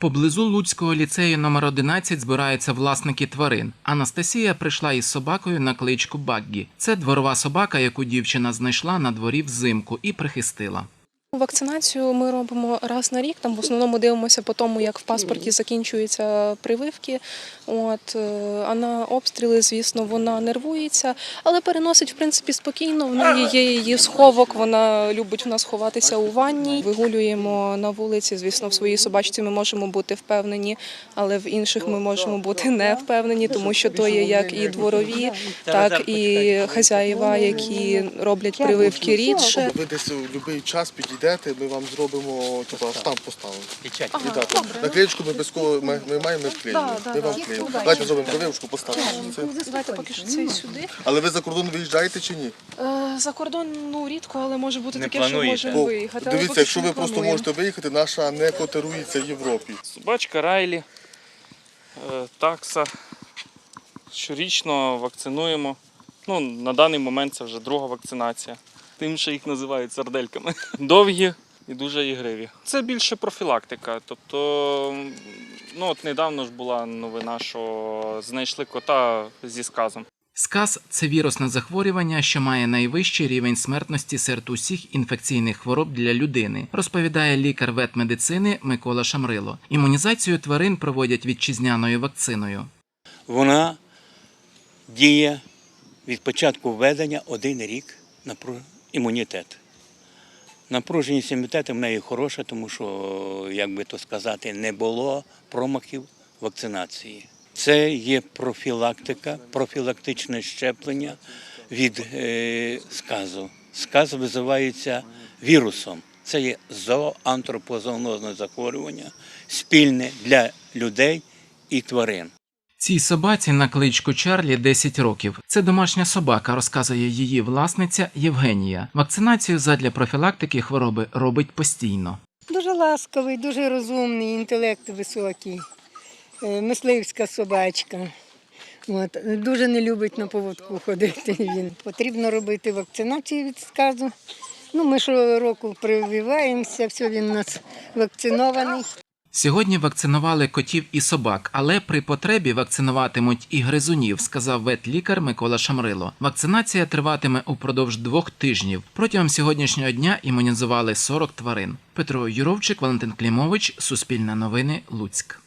Поблизу Луцького ліцею номер 11 збираються власники тварин. Анастасія прийшла із собакою на кличку Баггі. Це дворова собака, яку дівчина знайшла на дворі взимку і прихистила. Вакцинацію ми робимо раз на рік. Там в основному дивимося по тому, як в паспорті закінчуються прививки. От е, а на обстріли, звісно, вона нервується, але переносить в принципі спокійно. В неї є її сховок. Вона любить у нас ховатися у ванні. Вигулюємо на вулиці. Звісно, в своїй собачці ми можемо бути впевнені, але в інших ми можемо бути не впевнені, тому що то є як і дворові, так і хазяїва, які роблять прививки рідше. Ви десь у будь-який час підійдете, ми вам зробимо типу, штамп поставимо. Ага, І так, добре. наклеєчку ми обов'язково ми, ми маємо, ми вклеїмо. Да, да, ми вам да. вклеїмо. Давайте зробимо прививочку, поставимо. Це. Давайте поки що цей сюди. Але ви за кордон виїжджаєте чи ні? Е, За кордон ну рідко, але може бути Не таке, що можемо Бо, виїхати. але дивіться, поки якщо що ви не просто плануємо. можете виїхати, наша не котирується в Європі. Собачка Райлі, е, такса. Щорічно вакцинуємо. Ну, на даний момент це вже друга вакцинація. Тим, що їх називають сардельками. Довгі і дуже ігриві. Це більше профілактика. Тобто, ну от недавно ж була новина, що знайшли кота зі сказом. Сказ це вірусне захворювання, що має найвищий рівень смертності серед усіх інфекційних хвороб для людини, розповідає лікар ветмедицини Микола Шамрило. Імунізацію тварин проводять вітчизняною вакциною. Вона діє від початку введення один рік на імунітет. Напруженість імунітету в неї хороша, тому що, як би то сказати, не було промахів вакцинації. Це є профілактика, профілактичне щеплення від е, сказу. Сказ визивається вірусом. Це є зооантропозоонозне захворювання, спільне для людей і тварин. Цій собаці на кличку Чарлі 10 років. Це домашня собака, розказує її власниця Євгенія. Вакцинацію задля профілактики хвороби робить постійно. Дуже ласковий, дуже розумний, інтелект високий, е, мисливська собачка. От. Дуже не любить на поводку ходити. Він потрібно робити вакцинацію від сказу. Ну, ми щороку прививаємося, все він у нас вакцинований. Сьогодні вакцинували котів і собак, але при потребі вакцинуватимуть і гризунів, сказав ветлікар Микола Шамрило. Вакцинація триватиме упродовж двох тижнів. Протягом сьогоднішнього дня імунізували 40 тварин. Петро Юровчик, Валентин Клімович, Суспільне новини, Луцьк.